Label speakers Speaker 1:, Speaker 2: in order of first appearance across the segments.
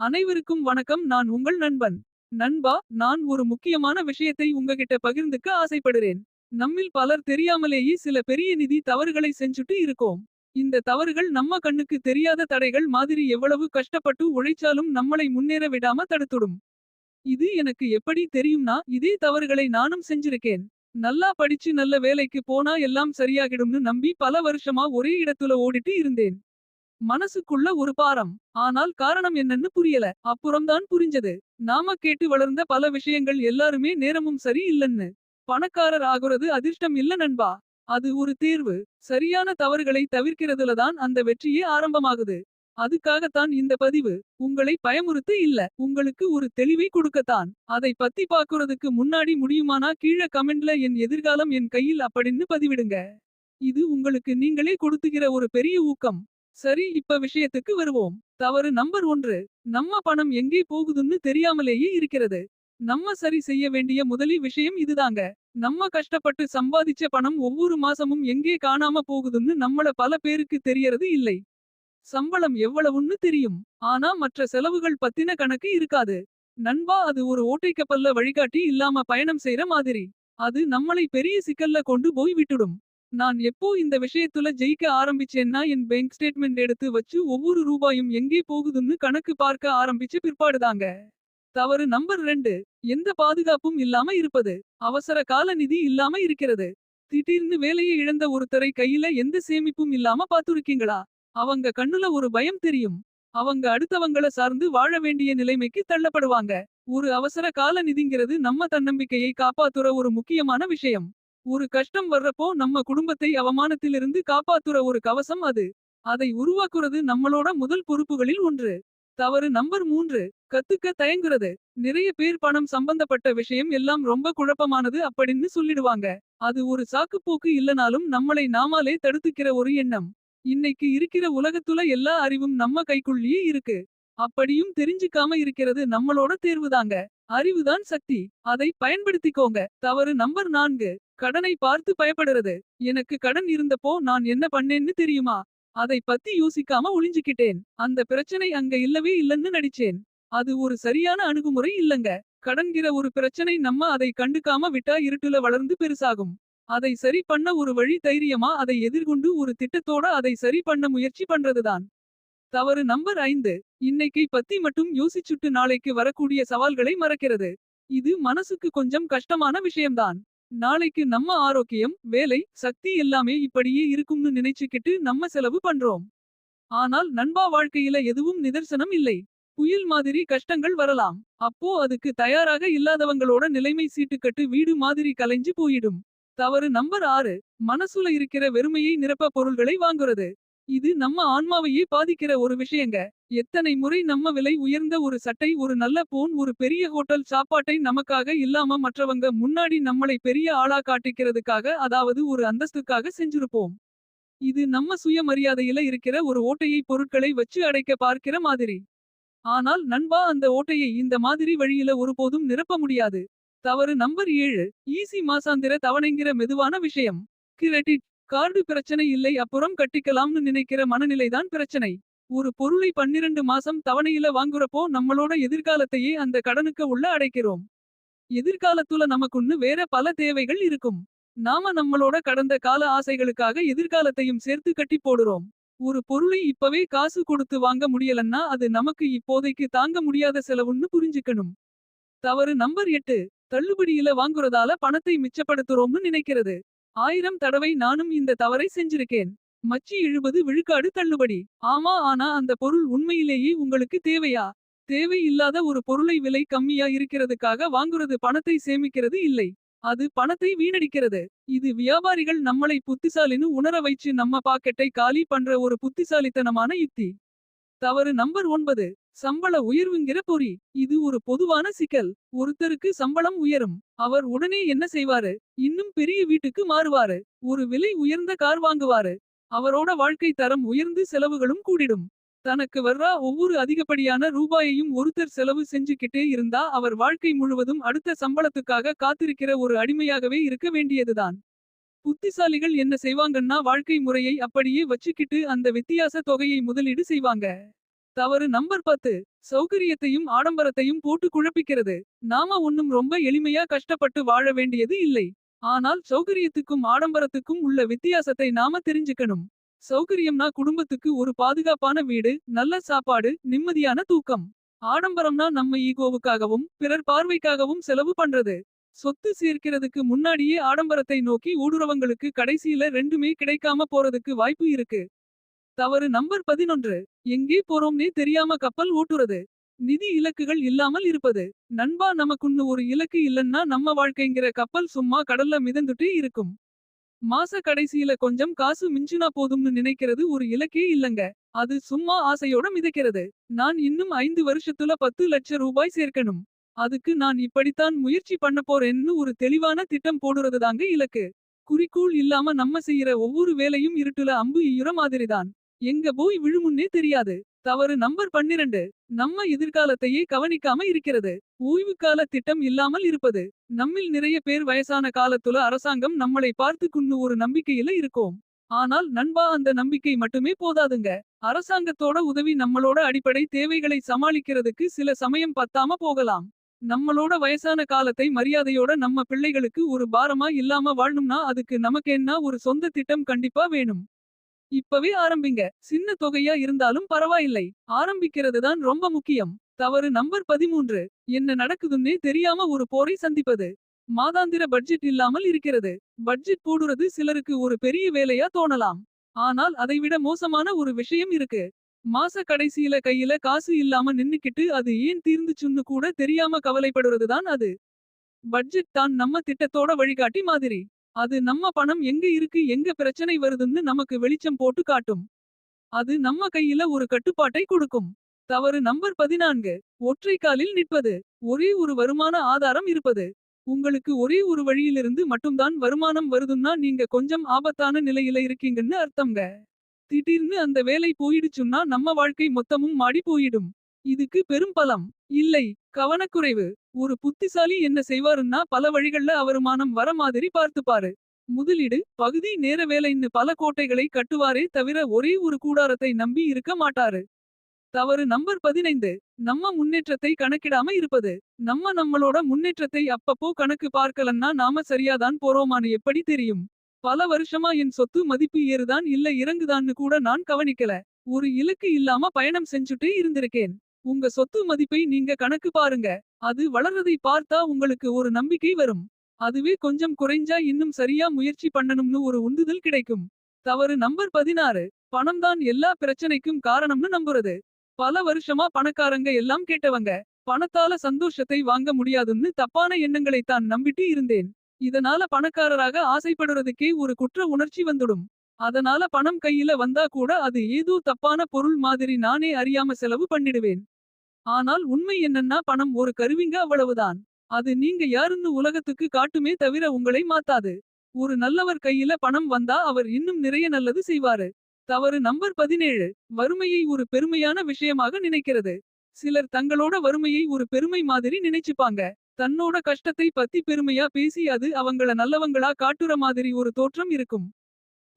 Speaker 1: அனைவருக்கும் வணக்கம் நான் உங்கள் நண்பன். நண்பா நான் ஒரு முக்கியமான விஷயத்தை உங்ககிட்ட பகிர்ந்துக்க ஆசைப்படுறேன். நம்மில் பலர் தெரியாமலேயே சில பெரிய நிதி தவறுகளை செஞ்சுட்டு இருக்கோம். இந்த தவறுகள் நம்ம கண்ணுக்கு தெரியாத தடைகள் மாதிரி எவ்வளவு கஷ்டப்பட்டு உழைச்சாலும் நம்மளை முன்னேற விடாம தடுத்துடும். இது எனக்கு எப்படி தெரியும்னா இதே தவறுகளை நானும் செஞ்சிருக்கேன். நல்லா படிச்சு நல்ல வேலைக்கு போனா எல்லாம் சரியாகிடும்னு நம்பி பல வருஷமா ஒரே இடத்துல ஓடிட்டு இருந்தேன். மனசுக்குள்ள ஒரு பாரம் ஆனால் காரணம் என்னன்னு புரியல. அப்புறம்தான் புரிஞ்சது நாம கேட்டு வளர்ந்த பல விஷயங்கள் எல்லாருமே நேரமும் சரி இல்லன்னு. பணக்காரர் ஆகுறது அதிர்ஷ்டம் இல்ல நண்பா. அது ஒரு தீர்வு சரியான தவறுகளை தவிர்க்கிறதுல தான் அந்த வெற்றியே ஆரம்பமாகுது. அதுக்காகத்தான் இந்த பதிவு உங்களை பயமுறுத்த இல்ல. உங்களுக்கு ஒரு தெளிவை கொடுக்கத்தான். அதை பத்தி பாக்குறதுக்கு முன்னாடி முடியுமானா கீழ கமெண்ட்ல என் எதிர்காலம் என் கையில் அப்படின்னு பதிவிடுங்க. இது உங்களுக்கு நீங்களே கொடுத்துகிற ஒரு பெரிய ஊக்கம். சரி இப்ப விஷயத்துக்கு வருவோம். தவறு நம்பர் ஒன்று நம்ம பணம் எங்கே போகுதுன்னு தெரியாமலேயே இருக்கிறது. நம்ம சரி செய்ய வேண்டிய முதலி விஷயம் இதுதாங்க. நம்ம கஷ்டப்பட்டு சம்பாதிச்ச பணம் ஒவ்வொரு மாசமும் எங்கே காணாம போகுதுன்னு நம்மள பல பேருக்கு தெரியறது இல்லை. சம்பளம் எவ்வளவுன்னு தெரியும். ஆனா மற்ற செலவுகள் பத்தின கணக்கு இருக்காது. நண்பா அது ஒரு ஓட்டைக்கப்பல்ல வழிகாட்டி இல்லாம பயணம் செய்யற மாதிரி. அது நம்மளை பெரிய சிக்கல்ல கொண்டு போய் விட்டுடும். நான் எப்போ இந்த விஷயத்துல ஜெயிக்க ஆரம்பிச்சேன்னா என் பேங்க் ஸ்டேட்மெண்ட் எடுத்து வச்சு ஒவ்வொரு ரூபாயும் எங்கே போகுதுன்னு கணக்கு பார்க்க ஆரம்பிச்சு பிற்பாடுதாங்க. தவறு நம்பர் ரெண்டு எந்த பாதுகாப்பும் இல்லாம இருப்பது. அவசர கால நிதி இல்லாம இருக்கிறது. திடீர்னு வேலையை இழந்த ஒருத்தரை கையில எந்த சேமிப்பும் இல்லாம பாத்துருக்கீங்களா. அவங்க கண்ணுல ஒரு பயம் தெரியும். அவங்க அடுத்தவங்கள சார்ந்து வாழ வேண்டிய நிலைமைக்கு தள்ளப்படுவாங்க. ஒரு அவசர கால நிதிங்கிறது நம்ம தன்னம்பிக்கையை காப்பாத்துற ஒரு முக்கியமான விஷயம். ஒரு கஷ்டம் வர்றப்போ நம்ம குடும்பத்தை அவமானத்திலிருந்து காப்பாத்துற ஒரு கவசம் அது. அதை உருவாக்குறது நம்மளோட முதல் பொறுப்புகளில் ஒன்று. தவறு நம்பர் மூன்று கத்துக்க தயங்குறது. நிறைய பேர் பணம் சம்பந்தப்பட்ட விஷயம் எல்லாம் ரொம்ப குழப்பமானது அப்படின்னு சொல்லிடுவாங்க. அது ஒரு சாக்குப்போக்கு இல்லனாலும் நம்மளை நாமாலே தடுத்துக்கிற ஒரு எண்ணம். இன்னைக்கு இருக்கிற உலகத்துல எல்லா அறிவும் நம்ம கைக்குள்ளேயே இருக்கு. அப்படியும் தெரிஞ்சுக்காம இருக்கிறது நம்மளோட தேர்வுதாங்க. அறிவுதான் சக்தி அதை பயன்படுத்திக்கோங்க. தவறு நம்பர் நான்கு கடனை பார்த்து பயப்படுறது. எனக்கு கடன் இருந்தப்போ நான் என்ன பண்ணேன்னு தெரியுமா. அதை பத்தி யோசிக்காம ஒளிஞ்சுக்கிட்டேன். அந்த பிரச்சனை அங்க இல்லவே இல்லன்னு நடிச்சேன். அது ஒரு சரியான அணுகுமுறை இல்லங்க. கடன்கிற ஒரு பிரச்சனை நம்ம அதை கண்டுக்காம விட்டா இருட்டுல வளர்ந்து பெருசாகும். அதை சரி பண்ண ஒரு வழி தைரியமா அதை எதிர்கொண்டு ஒரு திட்டத்தோட அதை சரி பண்ண முயற்சி பண்றதுதான். தவறு நம்பர் ஐந்து இன்னைக்கை பத்தி மட்டும் யோசிச்சுட்டு நாளைக்கு வரக்கூடிய சவால்களை மறக்கிறது. இது மனசுக்கு கொஞ்சம் கஷ்டமான விஷயம்தான். நாளைக்கு நம்ம ஆரோக்கியம் வேலை சக்தி எல்லாமே இப்படியே இருக்கும்னு நினைச்சுக்கிட்டு நம்ம செலவு பண்றோம். ஆனால் நண்பா வாழ்க்கையில எதுவும் நிதர்சனம் இல்லை. புயல் மாதிரி கஷ்டங்கள் வரலாம். அப்போ அதுக்கு தயாராக இல்லாதவங்களோட நிலைமை சீட்டுக்கட்டு வீடு மாதிரி கலைஞ்சு போயிடும். தவறு நம்பர் ஆறு மனசுல இருக்கிற வெறுமையை நிரப்ப பொருள்களை வாங்குறது. இது நம்ம ஆன்மாவையே பாதிக்கிற ஒரு விஷயங்க. எத்தனை முறை நம்ம விலை உயர்ந்த ஒரு சட்டை ஒரு நல்ல போன் ஒரு பெரிய ஹோட்டல் சாப்பாட்டை நமக்காக இல்லாம மற்றவங்க முன்னாடி நம்மளை பெரிய ஆளா காட்டிக்கிறதுக்காக அதாவது ஒரு அந்தஸ்துக்காக செஞ்சிருப்போம். இது நம்ம சுயமரியாதையில இருக்கிற ஒரு ஓட்டையை பொருட்களை வச்சு அடைக்க பார்க்கிற மாதிரி. ஆனால் நண்பா அந்த ஓட்டையை இந்த மாதிரி வழியில ஒருபோதும் நிரப்ப முடியாது. தவறு நம்பர் ஏழு ஈசி மாசாந்திர தவணைங்கிற மெதுவான விஷயம். கிரெடிட் கார்டு பிரச்சனை இல்லை அப்புறம் கட்டிக்கலாம்னு நினைக்கிற மனநிலைதான் பிரச்சனை. ஒரு பொருளை 12 மாசம் தவணையில வாங்குறப்போ நம்மளோட எதிர்காலத்தையே அந்த கடனுக்கு உள்ள அடைக்கிறோம். எதிர்காலத்துல நமக்குன்னு வேற பல தேவைகள் இருக்கும். நாம நம்மளோட கடந்த கால ஆசைகளுக்காக எதிர்காலத்தையும் சேர்த்து கட்டி போடுறோம். ஒரு பொருளை இப்பவே காசு கொடுத்து வாங்க முடியலன்னா அது நமக்கு இப்போதைக்கு தாங்க முடியாத செலவுன்னு புரிஞ்சுக்கணும். தவறு நம்பர் எட்டு தள்ளுபடியில வாங்குறதால பணத்தை மிச்சப்படுத்துறோம்னு நினைக்கிறது. ஆயிரம் தடவை நானும் இந்த தவறை செஞ்சிருக்கேன். மச்சி 70 விழுக்காடு தள்ளுபடி. ஆமா ஆனா அந்த பொருள் உண்மையிலேயே உங்களுக்கு தேவையா. தேவை இல்லாத ஒரு பொருளை விலை கம்மியா இருக்கிறதுக்காக வாங்குறது பணத்தை சேமிக்கிறது இல்லை. அது பணத்தை வீணடிக்கிறது. இது வியாபாரிகள் நம்மளை புத்திசாலின்னு உணர வைச்சு நம்ம பாக்கெட்டை காலி பண்ற ஒரு புத்திசாலித்தனமான யுக்தி. தவறு நம்பர் ஒன்பது சம்பள உயர்வுங்கிற பொறி. இது ஒரு பொதுவான சிக்கல். ஒருத்தருக்கு சம்பளம் உயரும். அவர் உடனே என்ன செய்வாரு. இன்னும் பெரிய வீட்டுக்கு மாறுவாரு. ஒரு விலை உயர்ந்த கார் வாங்குவாரு. அவரோட வாழ்க்கை தரம் உயர்ந்து செலவுகளும் கூடிடும். தனக்கு வர்றா ஒவ்வொரு அதிகப்படியான ரூபாயையும் ஒருத்தர் செலவு செஞ்சுக்கிட்டே இருந்தா அவர் வாழ்க்கை முழுவதும் அடுத்த சம்பளத்துக்காக காத்திருக்கிற ஒரு அடிமையாகவே இருக்க வேண்டியதுதான். புத்திசாலிகள் என்ன செய்வாங்கன்னா வாழ்க்கை முறையை அப்படியே வச்சுக்கிட்டு அந்த வித்தியாச தொகையை முதலீடு செய்வாங்க. தவறு நம்பர் பத்து. சௌகரியத்தையும் ஆடம்பரத்தையும் போட்டு குழப்பிக்கிறது. நாம ஒண்ணும் ரொம்ப எளிமையா கஷ்டப்பட்டு வாழ வேண்டியது இல்லை. ஆனால் சௌகரியத்துக்கும் ஆடம்பரத்துக்கும் உள்ள வித்தியாசத்தை நாம தெரிஞ்சுக்கணும். சௌகரியம்னா குடும்பத்துக்கு ஒரு பாதுகாப்பான வீடு நல்ல சாப்பாடு நிம்மதியான தூக்கம். ஆடம்பரம்னா நம்ம ஈகோவுக்காகவும் பிறர் பார்வைக்காகவும் செலவு பண்றது. சொத்து சேர்க்கிறதுக்கு முன்னாடியே ஆடம்பரத்தை நோக்கி ஊடுறவங்களுக்கு கடைசியில ரெண்டுமே கிடைக்காம போறதுக்கு வாய்ப்பு இருக்கு. தவறு நம்பர் பதினொன்று. எங்கே போறோம்னே தெரியாம கப்பல் ஓட்டுறது. நிதி இலக்குகள் இல்லாமல் இருப்பது. நண்பா நமக்குன்னு ஒரு இலக்கு இல்லன்னா நம்ம வாழ்க்கைங்கிற கப்பல் சும்மா கடல்ல மிதந்துட்டே இருக்கும். மாச கடைசியில கொஞ்சம் காசு மிஞ்சுனா போதும்னு நினைக்கிறது ஒரு இலக்கே இல்லங்க. அது சும்மா ஆசையோட மிதக்கிறது. நான் இன்னும் ஐந்து வருஷத்துல பத்து லட்சம் ரூபாய் சேர்க்கணும். அதுக்கு நான் இப்படித்தான் முயற்சி பண்ண போறேன்னு ஒரு தெளிவான திட்டம் போடுறது தாங்க இலக்கு. குறிக்கோள் இல்லாம நம்ம செய்யற ஒவ்வொரு வேலையும் இருட்டுல அம்பு ஈயுற மாதிரிதான். எங்க போய் விழுமுன்னே தெரியாது. தவறு நம்பர் பன்னிரண்டு. நம்ம எதிர்காலத்தையே கவனிக்காம இருக்கிறது. ஓய்வுக்கால திட்டம் இல்லாமல் இருப்பது. நம்மில் நிறைய பேர் வயசான காலத்துல அரசாங்கம் நம்மளை பார்த்துக்குன்னு ஒரு நம்பிக்கையில இருக்கோம். ஆனால் நண்பா அந்த நம்பிக்கை மட்டுமே போதாதுங்க. அரசாங்கத்தோட உதவி நம்மளோட அடிப்படை தேவைகளை சமாளிக்கிறதுக்கு சில சமயம் பத்தாம போகலாம். நம்மளோட வயசான காலத்தை மரியாதையோட நம்ம பிள்ளைகளுக்கு ஒரு பாரமா இல்லாம வாழணும்னா அதுக்கு நமக்கென்னா ஒரு சொந்த திட்டம் கண்டிப்பா வேணும். இப்பவே ஆரம்பிங்க. சின்ன தொகையா இருந்தாலும் பரவாயில்லை. ஆரம்பிக்கிறது தான் ரொம்ப முக்கியம். தவறு நம்பர் பதிமூன்று. என்ன நடக்குதுன்னே தெரியாம ஒரு போரை சந்திப்பது. மாதாந்திர பட்ஜெட் இல்லாமல் இருக்கிறது. பட்ஜெட் போடுறது சிலருக்கு ஒரு பெரிய வேலையா தோணலாம். ஆனால் அதைவிட மோசமான ஒரு விஷயம் இருக்கு. மாச கடைசியில கையில காசு இல்லாம நின்னுக்கிட்டு அது ஏன் தீர்ந்துச்சுன்னு கூட தெரியாம கவலைப்படுறது தான் அது. பட்ஜெட் தான் நம்ம திட்டத்தோட வழிகாட்டி மாதிரி. அது நம்ம பணம் எங்க இருக்கு எங்க பிரச்சனை வருதுன்னு நமக்கு வெளிச்சம் போட்டு காட்டும். அது நம்ம கையில ஒரு கட்டுப்பாட்டை கொடுக்கும். தவறு நம்பர் பதினான்கு. ஒற்றை காலில் நிற்பது. ஒரே ஒரு வருமான ஆதாரம் இருப்பது. உங்களுக்கு ஒரே ஒரு வழியிலிருந்து மட்டும்தான் வருமானம் வருதுன்னா நீங்க கொஞ்சம் ஆபத்தான நிலையில இருக்கீங்கன்னு அர்த்தம்ங்க. திடீர்னு அந்த வேலை போயிடுச்சுன்னா நம்ம வாழ்க்கை மொத்தமும் மாடி போயிடும். இதுக்கு பெரும் பலம் இல்லை கவனக்குறைவு. ஒரு புத்திசாலி என்ன செய்வாருன்னா பல வழிகள்ல அவருமானம் வர மாதிரி பார்த்துப்பாரு. முதலீடு பகுதி நேர வேலைன்னு பல கோட்டைகளை கட்டுவாரே தவிர ஒரே ஒரு கூடாரத்தை நம்பி இருக்க மாட்டாரு. தவறு நம்பர் பதினைந்து. நம்ம முன்னேற்றத்தை கணக்கிடாம இருப்பது. நம்ம நம்மளோட முன்னேற்றத்தை அப்பப்போ கணக்கு பார்க்கலன்னா நாம சரியாதான் போறோமான்னு எப்படி தெரியும்? பல வருஷமா என் சொத்து மதிப்பு ஏறுதான் இல்ல இறங்குதான்னு கூட நான் கவனிக்கல. ஒரு இலக்கு இல்லாம பயணம் செஞ்சுட்டே இருந்திருக்கேன். உங்க சொத்து மதிப்பை நீங்க கணக்கு பாருங்க. அது வளர்றதை பார்த்தா உங்களுக்கு ஒரு நம்பிக்கை வரும். அதுவே கொஞ்சம் குறைஞ்சா இன்னும் சரியா முயற்சி பண்ணணும்னு ஒரு உந்துதல் கிடைக்கும். தவறு நம்பர் பதினாறு. பணம் தான் எல்லா பிரச்சனைக்கும் காரணம்னு நம்புறது. பல வருஷமா பணக்காரங்க எல்லாம் கேட்டவங்க பணத்தால சந்தோஷத்தை வாங்க முடியாதுன்னு தப்பான எண்ணங்களை தான் நம்பிட்டு இருந்தேன். இதனால பணக்காரராக ஆசைப்படுறதுக்கே ஒரு குற்ற உணர்ச்சி வந்துடும். அதனால பணம் கையில வந்தா கூட அது ஏதோ தப்பான பொருள் மாதிரி நானே அறியாம செலவு பண்ணிடுவேன். ஆனால் உண்மை என்னன்னா பணம் ஒரு கருவிங்க அவ்வளவுதான். அது நீங்க யாருன்னு உலகத்துக்கு காட்டுமே தவிர உங்களை மாத்தாது. ஒரு நல்லவர் கையில பணம் வந்தா அவர் இன்னும் நிறைய நல்லது செய்வாரு. தவறு நம்பர் பதினேழு. வறுமையை ஒரு பெருமையான விஷயமாக நினைக்கிறது. சிலர் தங்களோட வறுமையை ஒரு பெருமை மாதிரி நினைச்சுப்பாங்க. தன்னோட கஷ்டத்தை பத்தி பெருமையா பேசி அது அவங்கள நல்லவங்களா காட்டுற மாதிரி ஒரு தோற்றம் இருக்கும்.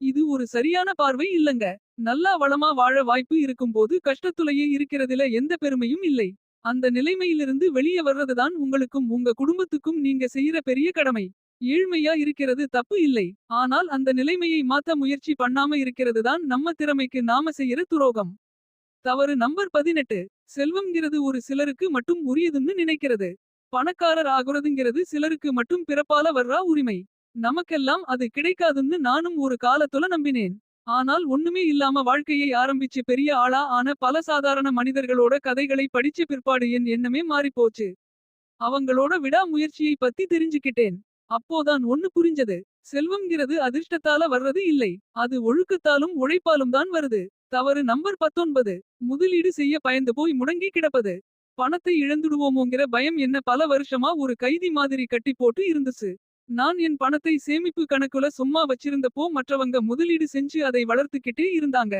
Speaker 1: இது ஒரு சரியான பார்வை இல்லங்க. நல்லா வளமா வாழ வாய்ப்பு இருக்கும்போது கஷ்டத்துலையே இருக்கிறதுல எந்த பெருமையும் இல்லை. அந்த நிலைமையிலிருந்து வெளியே வர்றதுதான் உங்களுக்கும் உங்க குடும்பத்துக்கும் நீங்க செய்யற பெரிய கடமை. ஏழ்மையா இருக்கிறது தப்பு இல்லை. ஆனால் அந்த நிலைமையை மாத்த முயற்சி பண்ணாம இருக்கிறது தான் நம்ம திறமைக்கு நாம செய்யற துரோகம். தவறு நம்பர் பதினெட்டு. செல்வம்ங்கிறது ஒரு சிலருக்கு மட்டும் உரியதுன்னு நினைக்கிறது. பணக்காரர் ஆகுறதுங்கிறது சிலருக்கு மட்டும் பிறப்பால வர்றா உரிமை. நமக்கெல்லாம் அது கிடைக்காதுன்னு நானும் ஒரு காலத்துல நம்பினேன். ஆனால் ஒண்ணுமே இல்லாம வாழ்க்கையை ஆரம்பிச்சு பெரிய ஆளா ஆன பல சாதாரண மனிதர்களோட கதைகளை படிச்ச பிற்பாடு என் எண்ணமே மாறிப்போச்சு. அவங்களோட விடாமுயற்சியை பத்தி தெரிஞ்சுக்கிட்டேன். அப்போதான் ஒண்ணு புரிஞ்சது. செல்வம்ங்கிறது அதிர்ஷ்டத்தால வர்றது இல்லை. அது ஒழுக்கத்தாலும் உழைப்பாலும் தான் வருது. தவறு நம்பர் பத்தொன்பது. முதலீடு செய்ய பயந்து போய் முடங்கி கிடப்பது. பணத்தை இழந்துடுவோமோங்கிற பயம் என்ன பல வருஷமா ஒரு கைதி மாதிரி கட்டி போட்டு இருந்துச்சு. நான் என் பணத்தை சேமிப்பு கணக்குல சும்மா வச்சிருந்தப்போ மற்றவங்க முதலீடு செஞ்சு அதை வளர்த்துக்கிட்டே இருந்தாங்க.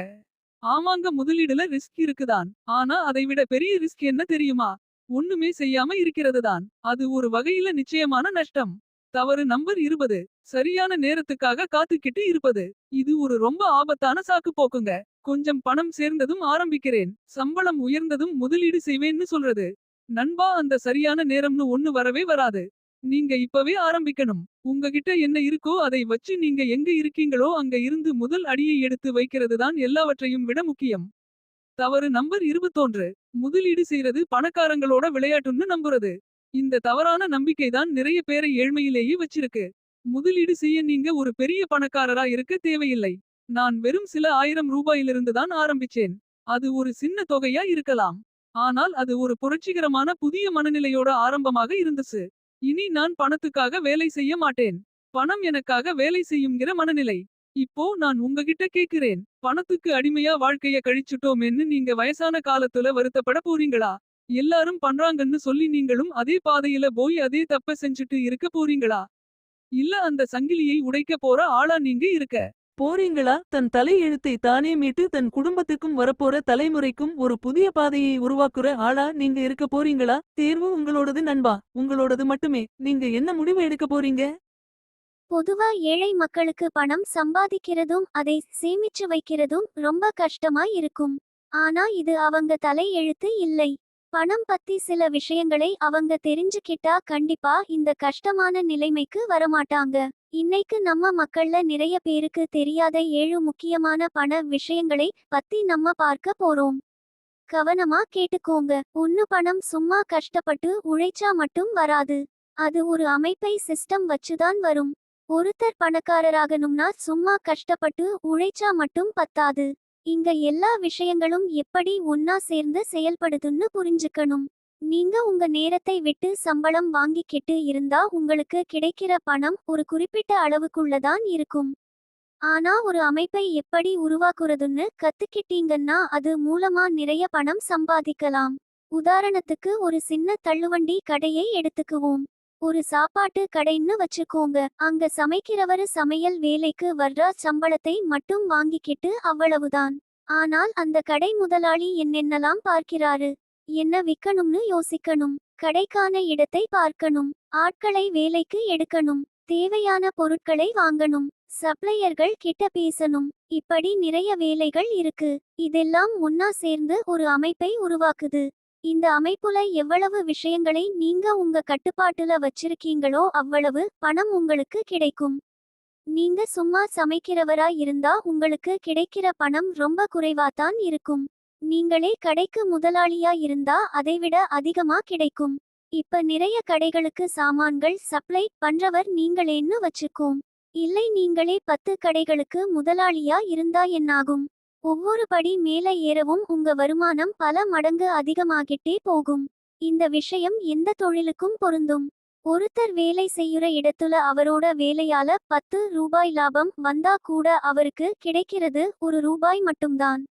Speaker 1: ஆமாங்க முதலீடுல ரிஸ்க் இருக்குதான். ஆனா அதை விட பெரிய ரிஸ்க் என்ன தெரியுமா? ஒண்ணுமே செய்யாம இருக்கிறது தான் அது ஒரு வகையில நிச்சயமான நஷ்டம். தவறு நம்பர் இருபது. சரியான நேரத்துக்காக காத்துக்கிட்டு இருப்பது. இது ஒரு ரொம்ப ஆபத்தான சாக்கு போக்குங்க கொஞ்சம் பணம் சேர்ந்ததும் ஆரம்பிக்கிறேன். சம்பளம் உயர்ந்ததும் முதலீடு செய்வேன்னு சொல்றது. நண்பா அந்த சரியான நேரம்னு ஒண்ணு வரவே வராது. நீங்க இப்பவே ஆரம்பிக்கணும். உங்ககிட்ட என்ன இருக்கோ அதை வச்சு நீங்க எங்க இருக்கீங்களோ அங்க இருந்து முதல் அடியை எடுத்து வைக்கிறது தான் எல்லாவற்றையும் விட முக்கியம். தவறு நம்பர் இருபத்தொன்று. முதலீடு செய்யறது பணக்காரங்களோட விளையாட்டுன்னு நம்புறது. இந்த தவறான நம்பிக்கை தான் நிறைய பேரை ஏழ்மையிலேயே வச்சிருக்கு. முதலீடு செய்ய நீங்க ஒரு பெரிய பணக்காரரா இருக்க தேவையில்லை. நான் வெறும் சில ஆயிரம் ரூபாயிலிருந்து தான் ஆரம்பிச்சேன். அது ஒரு சின்ன தொகையா இருக்கலாம். ஆனால் அது ஒரு புரட்சிகரமான புதிய மனநிலையோட ஆரம்பமாக இருந்துச்சு. இனி நான் பணத்துக்காக வேலை செய்ய மாட்டேன். பணம் எனக்காக வேலை செய்யுங்கிற மனநிலை. இப்போ நான் உங்ககிட்ட கேக்குறேன் பணத்துக்கு அடிமையா வாழ்க்கைய கழிச்சுட்டோமேன்னு நீங்க வயசான காலத்துல வருத்தப்பட போறீங்களா? எல்லாரும் பண்றாங்கன்னு சொல்லி நீங்களும் அதே பாதையில போய் அதே தப்ப செஞ்சுட்டு இருக்க போறீங்களா? இல்ல அந்த சங்கிலியை உடைக்க போற ஆளா நீங்க இருக்க.
Speaker 2: போறீங்களா? தன் தலை எழுத்தை தானே மீட்டு தன் குடும்பத்துக்கும் வரப்போற தலைமுறைக்கும் ஒரு புதிய பாதையை உருவாக்குற ஆளா நீங்க இருக்க போறீங்களா? தேர்வு உங்களோடது நண்பா உங்களோடது மட்டுமே. நீங்க என்ன முடிவு எடுக்க போறீங்க?
Speaker 3: பொதுவா ஏழை மக்களுக்கு பணம் சம்பாதிக்கிறதும் அதை சேமிச்சு வைக்கிறதும் ரொம்ப கஷ்டமா இருக்கும். ஆனா இது அவங்க தலை எழுத்து இல்லை. பணம் பத்தி சில விஷயங்களை அவங்க தெரிஞ்சுக்கிட்டா கண்டிப்பா இந்த கஷ்டமான நிலைமைக்கு வரமாட்டாங்க. இன்னைக்கு நம்ம மக்கள்ல நிறைய பேருக்கு தெரியாத ஏழு முக்கியமான பண விஷயங்களை பத்தி நம்ம பார்க்க போறோம். கவனமா கேட்டுக்கோங்க. ஒன்னு பணம் சும்மா கஷ்டப்பட்டு உழைச்சா மட்டும் வராது. அது ஒரு அமைப்பை சிஸ்டம் வச்சுதான் வரும். ஒருத்தர் பணக்காரராகணும்னா சும்மா கஷ்டப்பட்டு உழைச்சா மட்டும் பத்தாது. இங்க எல்லா விஷயங்களும் எப்படி ஒன்னா சேர்ந்து செயல்படுதுன்னு புரிஞ்சுக்கணும். நீங்க உங்க நேரத்தை விட்டு சம்பளம் வாங்கிக்கிட்டு இருந்தா உங்களுக்கு கிடைக்கிற பணம் ஒரு குறிப்பிட்ட அளவுக்குள்ளதான் இருக்கும். ஆனா ஒரு அமைப்பை எப்படி உருவாக்குறதுன்னு கத்துக்கிட்டீங்கன்னா அது மூலமா நிறைய பணம் சம்பாதிக்கலாம். உதாரணத்துக்கு ஒரு சின்ன தள்ளுவண்டி கடையை எடுத்துக்குவோம். ஒரு சாப்பாட்டு கடைன்னு வச்சுக்கோங்க. அங்க சமைக்கிறவரு சமையல் வேலைக்கு வர்ற சம்பளத்தை மட்டும் வாங்கிக்கிட்டு அவ்வளவுதான். ஆனால் அந்த கடை முதலாளி என்னென்னலாம் பார்க்கிறாரு? என்ன விக்கணும்னு யோசிக்கணும். கடைக்கான இடத்தை பார்க்கணும். ஆட்களை வேலைக்கு எடுக்கணும். தேவையான பொருட்களை வாங்கணும். சப்ளையர்கள் கிட்ட பேசணும். இப்படி நிறைய வேலைகள் இருக்கு. இதெல்லாம் ஒன்னா சேர்ந்து ஒரு அமைப்பை உருவாக்குது. இந்த அமைப்புல எவ்வளவு விஷயங்களை நீங்க உங்க கட்டுப்பாட்டுல வச்சிருக்கீங்களோ அவ்வளவு பணம் உங்களுக்கு கிடைக்கும். நீங்க சும்மா சமைக்கிறவரா இருந்தா உங்களுக்கு கிடைக்கிற பணம் ரொம்ப குறைவாதான் இருக்கும். நீங்களே கடைக்கு முதலாளியா இருந்தா அதைவிட அதிகமா கிடைக்கும். இப்ப நிறைய கடைகளுக்கு சாமான்கள் சப்ளை பண்றவர் நீங்களேன்னு வச்சுக்கோம். இல்லை நீங்களே பத்து கடைகளுக்கு முதலாளியா இருந்தா என்னாகும்? ஒவ்வொரு படி மேல ஏறவும் உங்க வருமானம் பல மடங்கு அதிகமாகிட்டே போகும். இந்த விஷயம் எந்த தொழிலுக்கும் பொருந்தும். ஒருத்தர் வேலை செய்யுற இடத்துல அவரோட வேலையால பத்து ரூபாய் லாபம் வந்தா கூட அவருக்கு கிடைக்கிறது ஒரு ரூபாய் மட்டும்தான்.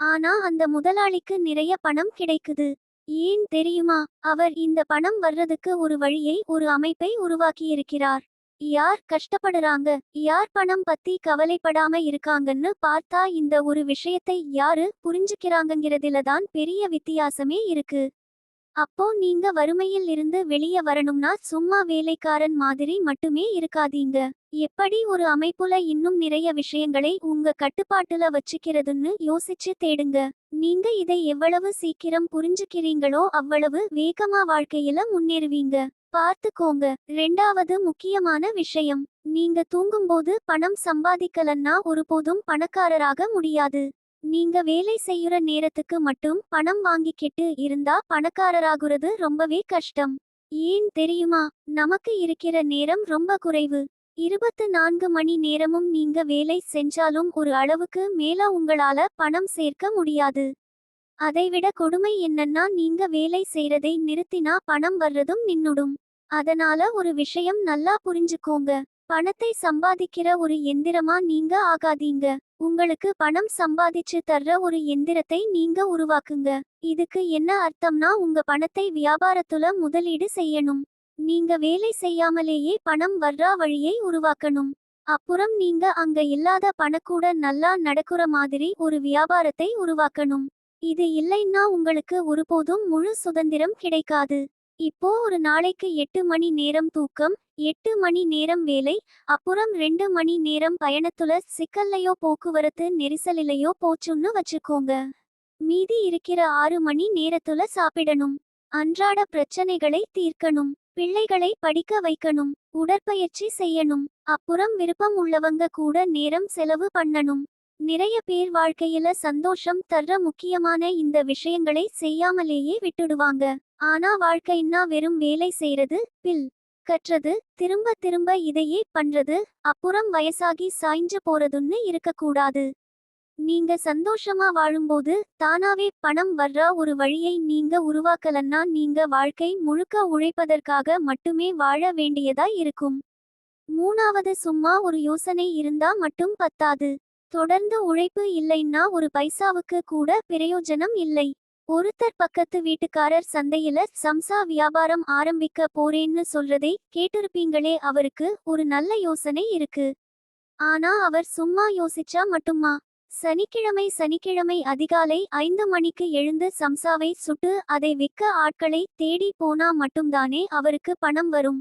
Speaker 3: ஆனா அந்த முதலாளிக்கு நிறைய பணம் கிடைக்குது. ஏன் தெரியுமா? அவர் இந்த பணம் வர்றதுக்கு ஒரு வழியை ஒரு அமைப்பை உருவாக்கியிருக்கிறார். யார் கஷ்டப்படுறாங்க? யார் பணம் பத்தி கவலைப்படாம இருக்காங்கன்னு பார்த்தா இந்த ஒரு விஷயத்தை யாரு புரிஞ்சுக்கிறாங்கங்கிறதுல தான் பெரிய வித்தியாசமே இருக்கு. அப்போ நீங்க வறுமையில் இருந்து வெளியே வரணும்னா சும்மா வேலைக்காரன் மாதிரி மட்டுமே இருக்காதீங்க. எப்படி ஒரு அமைப்புல இன்னும் நிறைய விஷயங்களை உங்க கட்டுப்பாட்டுல வச்சுக்கிறதுன்னு யோசிச்சு தேடுங்க. நீங்க இதை எவ்வளவு சீக்கிரம் புரிஞ்சுக்கிறீங்களோ அவ்வளவு வேகமா வாழ்க்கையில முன்னேறுவீங்க. பார்த்துக்கோங்க. ரெண்டாவது முக்கியமான விஷயம். நீங்க தூங்கும்போது பணம் சம்பாதிக்கலன்னா ஒருபோதும் பணக்காரராக முடியாது. நீங்க வேலை செய்யுற நேரத்துக்கு மட்டும் பணம் வாங்கிக்கிட்டு இருந்தா பணக்காரராகுறது ரொம்பவே கஷ்டம். ஏன் தெரியுமா? நமக்கு இருக்கிற நேரம் ரொம்ப குறைவு. இருபத்து நான்கு மணி நேரமும் நீங்க வேலை செஞ்சாலும் ஒரு அளவுக்கு மேல உங்களால பணம் சேர்க்க முடியாது. அதைவிட கொடுமை என்னன்னா நீங்க வேலை செய்யறதை நிறுத்தினா பணம் வர்றதும் நின்னுடும். அதனால ஒரு விஷயம் நல்லா புரிஞ்சுக்கோங்க. பணத்தை சம்பாதிக்கிற ஒரு எந்திரமா நீங்க ஆகாதீங்க. உங்களுக்கு பணம் சம்பாதிச்சு தர்ற ஒரு எந்திரத்தை நீங்க உருவாக்குங்க. இதுக்கு என்ன அர்த்தம்னா உங்க பணத்தை வியாபாரத்துல முதலீடு செய்யணும். நீங்க வேலை செய்யாமலேயே பணம் வர்றா வழியை உருவாக்கணும். அப்புறம் நீங்க அங்க இல்லாத பணக்கூட நல்லா நடக்குற மாதிரி ஒரு வியாபாரத்தை உருவாக்கணும். இது இல்லைன்னா உங்களுக்கு ஒருபோதும் முழு சுதந்திரம் கிடைக்காது. இப்போ ஒரு நாளைக்கு எட்டு மணி நேரம் தூக்கம் எட்டு மணி நேரம் வேலை அப்புறம் ரெண்டு மணி நேரம் பயணத்துல சிக்கல்லையோ போக்குவரத்து நெரிசலிலையோ போச்சுன்னு வச்சுக்கோங்க. மீதி இருக்கிற ஆறு மணி நேரத்துல சாப்பிடணும். அன்றாட பிரச்சனைகளை தீர்க்கணும். பிள்ளைகளை படிக்க வைக்கணும். உடற்பயிற்சி செய்யணும். அப்புறம் விருப்பம் உள்ளவங்க கூட நேரம் செலவு பண்ணணும். நிறைய பேர் வாழ்க்கையில சந்தோஷம் தர்ற முக்கியமான இந்த விஷயங்களை செய்யாமலேயே விட்டுடுவாங்க. ஆனா வாழ்க்கைன்னா வெறும் வேலை செய்யறது பில் கற்றது திரும்ப திரும்ப இதையே பண்றது அப்புறம் வயசாகி சாய்ஞ்சு போறதுன்னு இருக்கக்கூடாது. நீங்க சந்தோஷமா வாழும்போது தானாவே பணம் வர்ற ஒரு வழியை நீங்க உருவாக்கலன்னா நீங்க வாழ்க்கை முழுக்க உழைப்பதற்காக மட்டுமே வாழ வேண்டியதா இருக்கும். மூணாவது சும்மா ஒரு யோசனை இருந்தா மட்டும் பத்தாது. தொடர்ந்து உழைப்பு இல்லைன்னா ஒரு பைசாவுக்கு கூட பிரயோஜனம் இல்லை. ஒருத்தர் பக்கத்து வீட்டுக்காரர் சந்தையில சம்சா வியாபாரம் ஆரம்பிக்க போறேன்னு சொல்றதை கேட்டிருப்பீங்களே அவருக்கு ஒரு நல்ல யோசனை இருக்கு. ஆனா அவர் சும்மா யோசிச்சா மட்டுமா? சனிக்கிழமை சனிக்கிழமை அதிகாலை ஐந்து மணிக்கு எழுந்து சம்சாவை சுட்டு அதை விற்க ஆட்களை தேடி போனா மட்டும்தானே அவருக்கு பணம் வரும்.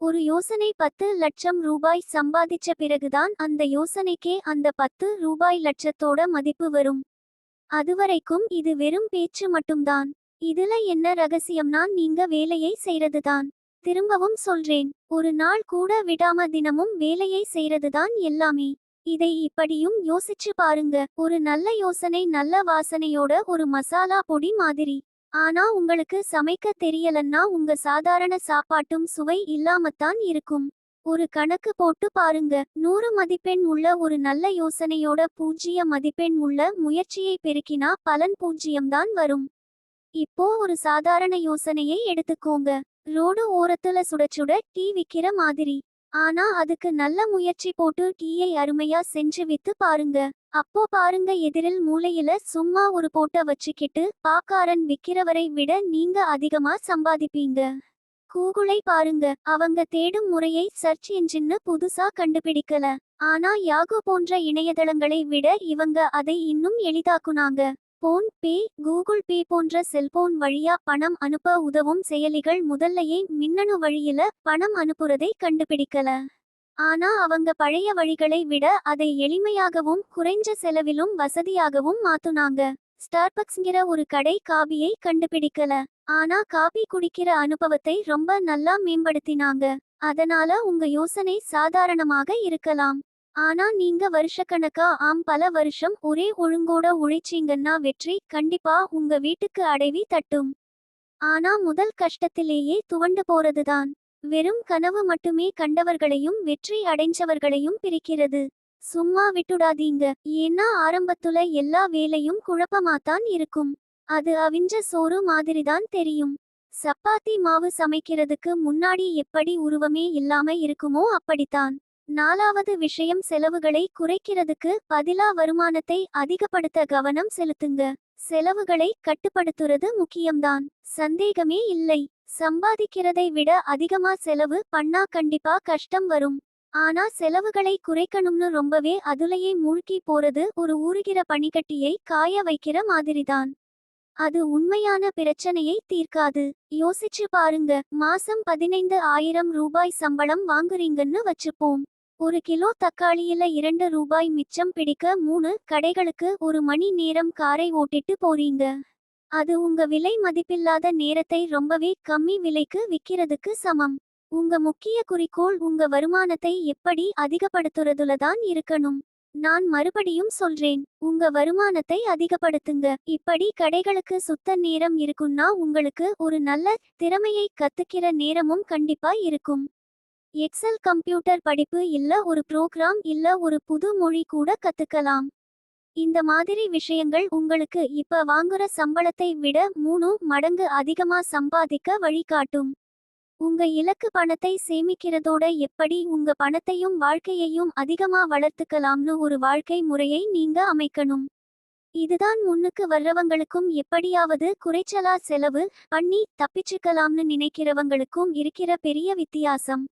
Speaker 3: ஒரு யோசனை பத்து லட்சம் ரூபாய் சம்பாதிச்ச பிறகுதான் அந்த யோசனைக்கே அந்த பத்து ரூபாய் லட்சத்தோட மதிப்பு வரும். அதுவரைக்கும் இது வெறும் பேச்சு மட்டும்தான். இதுல என்ன ரகசியம்னா நீங்க வேலையை செய்யறதுதான் திரும்பவும் சொல்றேன். ஒரு நாள் கூட விடாம தினமும் வேலையை செய்யறதுதான் எல்லாமே. இதை இப்படியும் யோசிச்சு பாருங்க. ஒரு நல்ல யோசனை நல்ல வாசனையோட ஒரு மசாலா பொடி மாதிரி. ஆனா உங்களுக்கு சமைக்க தெரியலன்னா உங்க சாதாரண சாப்பாட்டும் சுவை இல்லாமத்தான் இருக்கும். ஒரு கணக்கு போட்டு பாருங்க. நூறு மதிப்பெண் உள்ள ஒரு நல்ல யோசனையோட பூஜ்ஜிய மதிப்பெண் உள்ள முயற்சியை பெருக்கினா பலன் பூஜ்ஜியம்தான் வரும். இப்போ ஒரு சாதாரண யோசனையை எடுத்துக்கோங்க. ரோடு ஓரத்துல சுட சுட டீ விக்கிற மாதிரி. ஆனா அதுக்கு நல்ல முயற்சி போட்டு டீயை அருமையா செஞ்சு வித்து பாருங்க. அப்போ பாருங்க எதிரில் மூலையில சும்மா ஒரு போட்ட வச்சுக்கிட்டு பாக்காரன் விக்கிறவரை விட நீங்க அதிகமா சம்பாதிப்பீங்க. கூகுளை பாருங்க அவங்க தேடும் முறையை சர்ச் என்ஜின்னு புதுசா கண்டுபிடிக்கல. ஆனா யாகு போன்ற இணையதளங்களை விட இவங்க அதை இன்னும் எளிதாக்குனாங்க. போன் பே கூகுள் பே போன்ற செல்போன் வழியா பணம் அனுப்ப உதவும் செயலிகள் முதல்லயே மின்னணு வழியில பணம் அனுப்புறதை கண்டுபிடிக்கல. ஆனா அவங்க பழைய வழிகளை விட அதை எளிமையாகவும் குறைஞ்ச செலவிலும் வசதியாகவும் மாத்துனாங்க. ஸ்டார்பக்ஸ்ங்கிற ஒரு கடை காபியை கண்டுபிடிக்கல. ஆனா காபி குடிக்கிற அனுபவத்தை ரொம்ப நல்லா மேம்படுத்தினாங்க. அதனால உங்க யோசனை சாதாரணமாக இருக்கலாம். ஆனா நீங்க வருஷக்கணக்கா ஆம் பல வருஷம் ஒரே ஒழுங்கோட உழைச்சீங்கன்னா வெற்றி கண்டிப்பா உங்க வீட்டுக்கு அடைவி தட்டும். ஆனா முதல் கஷ்டத்திலேயே துவண்டு போறதுதான். வெறும் கனவு மட்டுமே கண்டவர்களையும் வெற்றி அடைஞ்சவர்களையும் பிரிக்கிறது. சும்மா விட்டுடாதீங்க. ஏன்னா ஆரம்பத்துல எல்லா வேலையும் குழப்பமாத்தான் இருக்கும். அது அவிஞ்ச சோறு மாதிரிதான் தெரியும். சப்பாத்தி மாவு சமைக்கிறதுக்கு முன்னாடி எப்படி உருவமே இல்லாம இருக்குமோ அப்படித்தான். நாலாவது விஷயம் செலவுகளை குறைக்கிறதுக்கு பதிலா வருமானத்தை அதிகப்படுத்த கவனம் செலுத்துங்க. செலவுகளை கட்டுப்படுத்துறது முக்கியம்தான். சந்தேகமே இல்லை. சம்பாதிக்கிறதை விட அதிகமா செலவு பண்ணா கண்டிப்பா கஷ்டம் வரும். ஆனா செலவுகளை குறைக்கணும்னு ரொம்பவே அதுலயே மூழ்கி போறது ஒரு ஊறுகிற பனிக்கட்டியை காய வைக்கிற மாதிரிதான். அது உண்மையான பிரச்சனையை தீர்க்காது. யோசிச்சு பாருங்க. மாசம் பதினைந்து ஆயிரம் ரூபாய் சம்பளம் வாங்குறீங்கன்னு வச்சுப்போம். ஒரு கிலோ தக்காளியில இரண்டு ரூபாய் மிச்சம் பிடிக்க மூணு கடைகளுக்கு ஒரு மணி நேரம் காரை ஓட்டிட்டு போறீங்க. அது உங்க விலை மதிப்பில்லாத நேரத்தை ரொம்பவே கம்மி விலைக்கு விக்கிறதுக்கு சமம். உங்க முக்கிய குறிக்கோள் உங்க வருமானத்தை எப்படி அதிகப்படுத்துறதுல தான் இருக்கணும். நான் மறுபடியும் சொல்றேன் உங்க வருமானத்தை அதிகப்படுத்துங்க. இப்படி கடைகளுக்கு சுத்த நேரம் இருக்குன்னா உங்களுக்கு ஒரு நல்ல திறமையை கத்துக்கிற நேரமும் கண்டிப்பா இருக்கும். எக்ஸல் கம்ப்யூட்டர் படிப்பு இல்ல ஒரு ப்ரோக்ராம் இல்ல ஒரு புது மொழி கூட கத்துக்கலாம். இந்த மாதிரி விஷயங்கள் உங்களுக்கு இப்ப வாங்குற சம்பளத்தை விட மூணு மடங்கு அதிகமா சம்பாதிக்க வழிகாட்டும். உங்க இலக்கு பணத்தை சேமிக்கிறதோட எப்படி உங்க பணத்தையும் வாழ்க்கையையும் அதிகமா வளர்த்துக்கலாம்னு ஒரு வாழ்க்கை முறையை நீங்க அமைக்கணும். இதுதான் முன்னுக்கு வர்றவங்களுக்கும் எப்படியாவது குறைச்சலா செலவு பண்ணி தப்பிச்சுக்கலாம்னு நினைக்கிறவங்களுக்கும் இருக்கிற பெரிய வித்தியாசம்.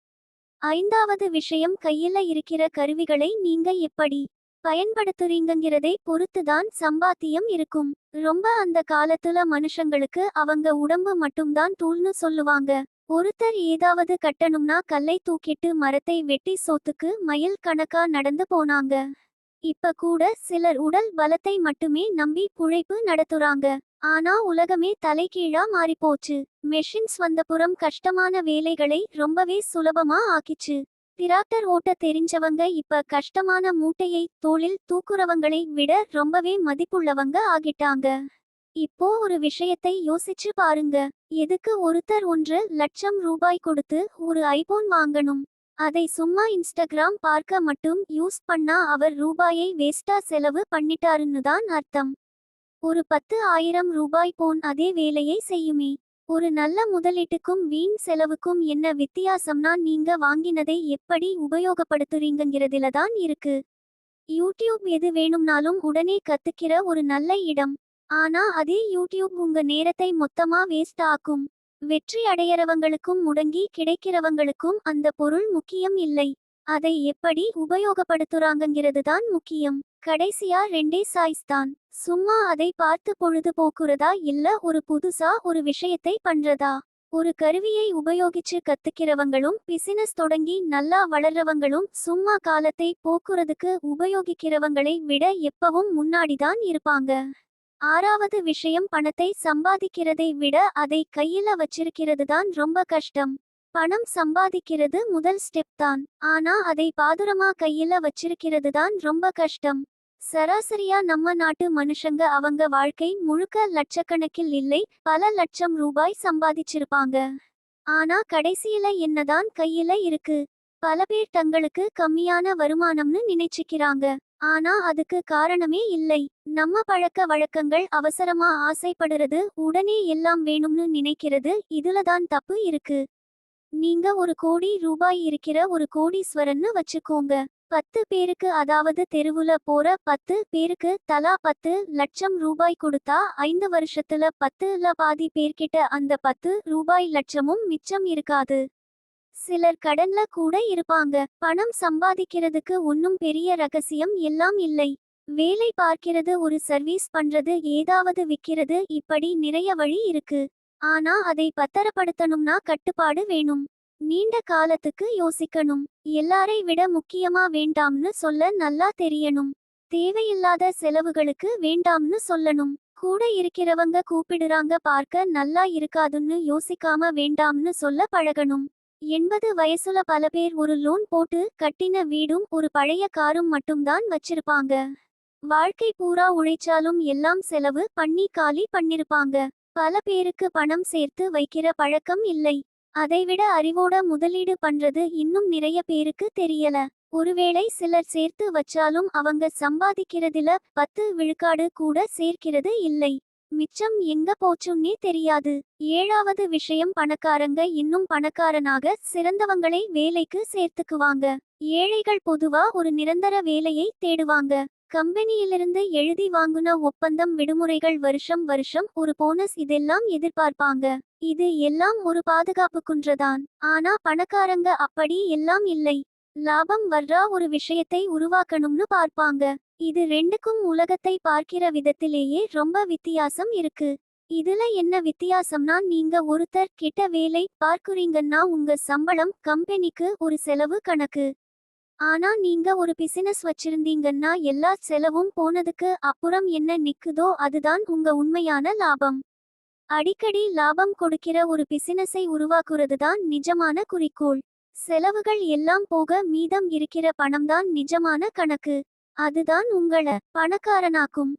Speaker 3: ஐந்தாவது விஷயம் கையில இருக்கிற கருவிகளை நீங்க எப்படி பயன்படுத்துறீங்கிறதை பொறுத்துதான் சம்பாத்தியம் இருக்கும். ரொம்ப அந்த காலத்துல மனுஷங்களுக்கு அவங்க உடம்பு மட்டும்தான் தூள்னு சொல்லுவாங்க. ஒருத்தர் ஏதாவது கட்டணும்னா கல்லை தூக்கிட்டு மரத்தை வெட்டி சோத்துக்கு மயில் கணக்கா நடந்து போனாங்க. இப்ப கூட சிலர் உடல் பலத்தை மட்டுமே நம்பி புழைப்பு நடத்துறாங்க. ஆனா உலகமே தலைகீழா மாறிப்போச்சு. மெஷின்ஸ் வந்தப்புறம் கஷ்டமான வேலைகளை ரொம்பவே சுலபமா ஆக்கிச்சு. டிராக்டர் ஓட்ட தெரிஞ்சவங்க இப்ப கஷ்டமான மூட்டையை தோளில் தூக்குறவங்களை விட ரொம்பவே மதிப்புள்ளவங்க ஆகிட்டாங்க. இப்போ ஒரு விஷயத்தை யோசிச்சு பாருங்க. எதுக்கு ஒருத்தர் ஒன்று லட்சம் ரூபாய் கொடுத்து ஒரு ஐபோன் வாங்கணும்? அதை சும்மா இன்ஸ்டாகிராம் பார்க்க மட்டும் யூஸ் பண்ணா அவர் ரூபாயை வேஸ்டா செலவு பண்ணிட்டாருன்னு தான் அர்த்தம். ஒரு பத்து ஆயிரம் ரூபாய் போன் அதே வேலையை செய்யுமே. ஒரு நல்ல முதலீட்டுக்கும் வீண் செலவுக்கும் என்ன வித்தியாசம்னா நீங்க வாங்கினதை எப்படி உபயோகப்படுத்துறீங்கிறதுல தான் இருக்கு. யூடியூப் எது வேணும்னாலும் உடனே கத்துக்கிற ஒரு நல்ல இடம். ஆனா அதே யூடியூப் உங்க நேரத்தை மொத்தமா வேஸ்ட் ஆக்கும். வெற்றி அடையறவங்களுக்கும் முடங்கி கிடைக்கிறவங்களுக்கும் அந்த பொருள் முக்கியம் இல்லை. அதை எப்படி உபயோகப்படுத்துறாங்கங்கிறது தான் முக்கியம். கடைசியா ரெண்டே சாய்ஸ் தான். சும்மா அதை பார்த்து பொழுது போக்குறதா இல்ல ஒரு புதுசா ஒரு விஷயத்தை பண்றதா? ஒரு கருவியை உபயோகிச்சு கத்துக்கிறவங்களும் பிசினஸ் தொடங்கி நல்லா வளர்றவங்களும் சும்மா காலத்தை போக்குறதுக்கு உபயோகிக்கிறவங்களை விட எப்பவும் முன்னாடிதான் இருப்பாங்க. ஆறாவது விஷயம் பணத்தை சம்பாதிக்கிறதை விட அதை கையில வச்சிருக்கிறது தான் ரொம்ப கஷ்டம். பணம் சம்பாதிக்கிறது முதல் ஸ்டெப் தான். ஆனா அதை பாதுரமா கையில வச்சிருக்கிறது தான் ரொம்ப கஷ்டம். சராசரியா நம்ம நாட்டு மனுஷங்க அவங்க வாழ்க்கை முழுக்க லட்சக்கணக்கில் இல்லை பல லட்சம் ரூபாய் சம்பாதிச்சிருப்பாங்க. ஆனா கடைசியில என்னதான் கையில இருக்கு? பல பேர் தங்களுக்கு கம்மியான வருமானம்னு நினைச்சுக்கிறாங்க. ஆனா அதுக்கு காரணமே இல்லை. நம்ம பழக்க வழக்கங்கள் அவசரமா ஆசைப்படுறது உடனே எல்லாம் வேணும்னு நினைக்கிறது இதுலதான் தப்பு இருக்கு. நீங்க ஒரு கோடி ரூபாய் இருக்கிற ஒரு கோடீஸ்வரன்னு வச்சுக்கோங்க. பத்து பேருக்கு அதாவது தெருவுல போற பத்து பேருக்கு தலா பத்து லட்சம் ரூபாய் கொடுத்தா ஐந்து வருஷத்துல பத்துல பாதி பேர்கிட்ட அந்த பத்து ரூபாய் லட்சமும் மிச்சம் இருக்காது. சிலர் கடன்ல கூட இருப்பாங்க. பணம் சம்பாதிக்கிறதுக்கு ஒன்னும் பெரிய ரகசியம் எல்லாம் இல்லை. வேலை பார்க்கிறது ஒரு சர்வீஸ் பண்றது ஏதாவது விக்கிறது இப்படி நிறைய வழி இருக்கு. ஆனா அதை பத்தரப்படுத்தணும்னா கட்டுப்பாடு வேணும். நீண்ட காலத்துக்கு யோசிக்கணும். எல்லாரை விட முக்கியமா வேண்டாம்னு சொல்ல நல்லா தெரியணும். தேவையில்லாத செலவுகளுக்கு வேண்டாம்னு சொல்லணும். கூட இருக்கிறவங்க கூப்பிடுறாங்க பார்க்க நல்லா இருக்காதுன்னு யோசிக்காம வேண்டாம்னு சொல்ல பழகணும். எண்பது வயசுல பல பேர் ஒரு லோன் போட்டு கட்டின வீடும் ஒரு பழைய காரும் மட்டும்தான் வச்சிருப்பாங்க. வாழ்க்கை பூரா உழைச்சாலும் எல்லாம் செலவு பண்ணி காலி பண்ணிருப்பாங்க. பல பேருக்கு பணம் சேர்த்து வைக்கிற பழக்கம் இல்லை. அதைவிட அறிவோட முதலீடு பண்றது இன்னும் நிறைய பேருக்கு தெரியல. ஒருவேளை சிலர் சேர்த்து வச்சாலும் அவங்க சம்பாதிக்கிறதுல பத்து விழுக்காடு கூட சேர்க்கிறது இல்லை. மிச்சம் எங்க போச்சுன்னே தெரியாது. ஏழாவது விஷயம் பணக்காரங்க இன்னும் பணக்காரனாக சிறந்தவங்களை வேலைக்கு சேர்த்துக்குவாங்க. ஏழைகள் பொதுவா ஒரு நிரந்தர வேலையை தேடுவாங்க. கம்பெனியிலிருந்து எழுதி வாங்குன ஒப்பந்தம் விடுமுறைகள் வருஷம் வருஷம் ஒரு போனஸ் இதெல்லாம் எதிர்பார்ப்பாங்க. இது எல்லாம் ஒரு பாதுகாப்பு குன்றதான் ஆனா பணக்காரங்க அப்படி எல்லாம் இல்லை. லாபம் வர்றா ஒரு விஷயத்தை உருவாக்கணும்னு பார்ப்பாங்க. இது ரெண்டுக்கும் உலகத்தை பார்க்கிற விதத்திலேயே ரொம்ப வித்தியாசம் இருக்கு. இதுல என்ன வித்தியாசம்னா நீங்க ஒருத்தர் கிட்ட வேலை பார்க்குறீங்கன்னா உங்க சம்பளம் கம்பெனிக்கு ஒரு செலவு கணக்கு. ஆனா நீங்க ஒரு பிசினஸ் வச்சிருந்தீங்கன்னா எல்லா செலவும் போனதுக்கு அப்புறம் என்ன நிக்குதோ அதுதான் உங்க உண்மையான லாபம். அடிக்கடி லாபம் கொடுக்கிற ஒரு பிசினஸை உருவாக்குறது தான் நிஜமான குறிக்கோள். செலவுகள் எல்லாம் போக மீதம் இருக்கிற பணம்தான் நிஜமான கணக்கு. அதுதான் உங்கள பணக்காரனாக்கும்.